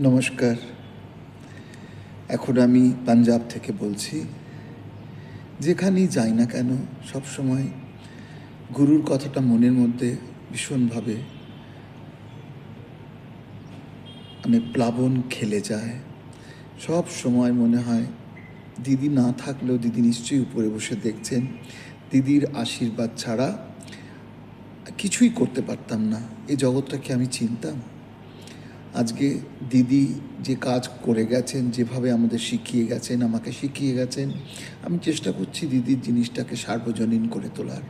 নমস্কার। এখন আমি পাঞ্জাব থেকে বলছি, যেখানেই যাই না কেন সব সময় গুরুর কথাটা মনের মধ্যে ভীষণভাবে মানে প্লাবন খেলে যায়। সব সময় মনে হয়, দিদি না থাকলেও দিদি নিশ্চয়ই উপরে বসে দেখছেন। দিদির আশীর্বাদ ছাড়া কিছুই করতে পারতাম না। এই জগৎটাকে আমি চিনতাম। আজকে দিদি যে কাজ করে গেছেন যেভাবে আমাদের শিখিয়ে গেছেন আমাকে শিখিয়ে গেছেন আমি চেষ্টা করছি দিদির জিনিসটাকে সার্বজনীন করে তোলার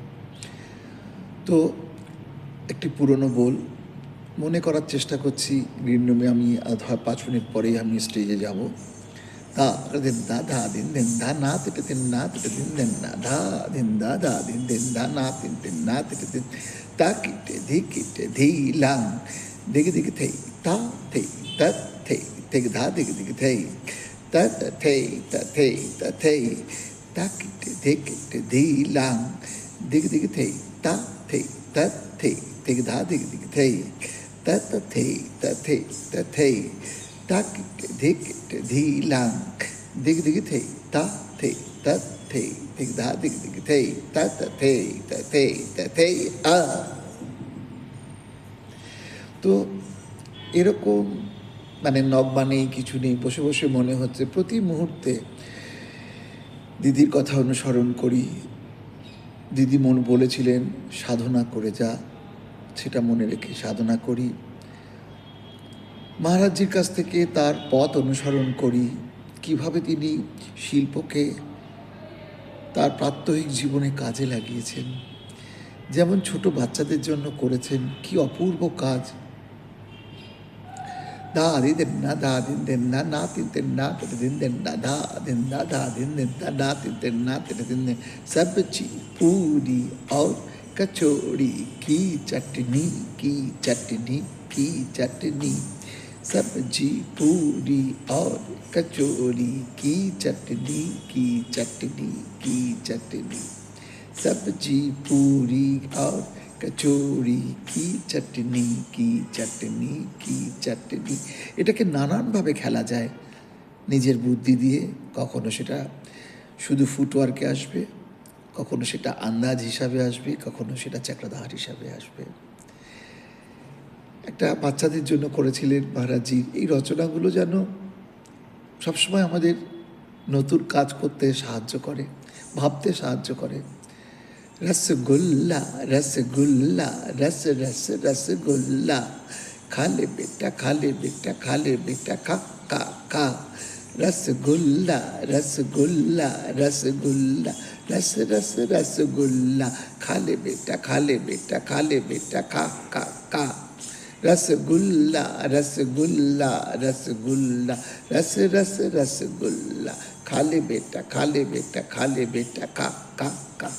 তো একটি পুরনো বল মনে করার চেষ্টা করছি গ্রিন রুমে আমি পাঁচ মিনিট পরেই আমি স্টেজে যাব দা দিন দা ধা দিন দিন ধা না তিটে দিন না তিটে দিন দিন না ধা দিন দা ধা দিন দিন ধা না তিন দিন না তিটে দিন তা কিটে ধি কিটে ধি লাং দিকে দিকে থেই ta thị tất thị thị thá thị thị thị tất thị tất thị tất thị tác thị thị thị lang thị thị thị ta thị tất thị thị thá thị thị thị tất thị tất thị tất thị tác thị thị lang thị thị thị ta thị tất thị thị thá thị thị thị tất thị tất thị tất thị a तो এরকম মানে নগ্মা নেই কিছু নেই। বসে বসে মনে হচ্ছে প্রতি মুহূর্তে দিদির কথা অনুসরণ করি। দিদি মন বলেছিলেন, সাধনা করে যা। সেটা মনে রেখে সাধনা করি। মহারাজজির কাছ থেকে তার পথ অনুসরণ করি। কীভাবে তিনি শিল্পকে তার প্রাত্যহিক জীবনে কাজে লাগিয়েছেন, যেমন ছোট বাচ্চাদের জন্য করেছেন, কি অপূর্ব কাজ। Da di din na da din din na na tin tin na ti din din na da din da da din din da da tin tin na ti din din सब्ज़ी पूरी और कचौड़ी की चटनी की चटनी की चटनी सब्ज़ी पूरी और कचौड़ी की चटनी की चटनी की चटनी सब्ज़ी पूरी और কচুরি কি চাটনি কি চাটনি কি চাটনি। এটাকে নানানভাবে খেলা যায় নিজের বুদ্ধি দিয়ে। কখনো সেটা শুধু ফুটওয়ার্কে আসবে, কখনো সেটা আন্দাজ হিসাবে আসবে, কখনো সেটা চাকরাদাহার হিসাবে আসবে। একটা বাচ্চাদের জন্য করেছিলেন মহারাজজি, এই রচনাগুলো যেন সবসময় আমাদের নতুন কাজ করতে সাহায্য করে, ভাবতে সাহায্য করে। रसगुल्ला रसगुल्ला, रस रस, रसगुल्ला। खा ले बेटा खा ले बेटा खा ले बेटा, खा का का रसगुल्ला रसगुल्ला रसगुल्ला, रस रस, रसगुल्ला। खा ले बेटा खा ले बेटा खा ले बेटा, खा का का रसगुल्ला रसगुल्ला रसगुल्ला, रस रस, रसगुल्ला। खा ले बेटा खा ले बेटा खा ले बेटा, खा का का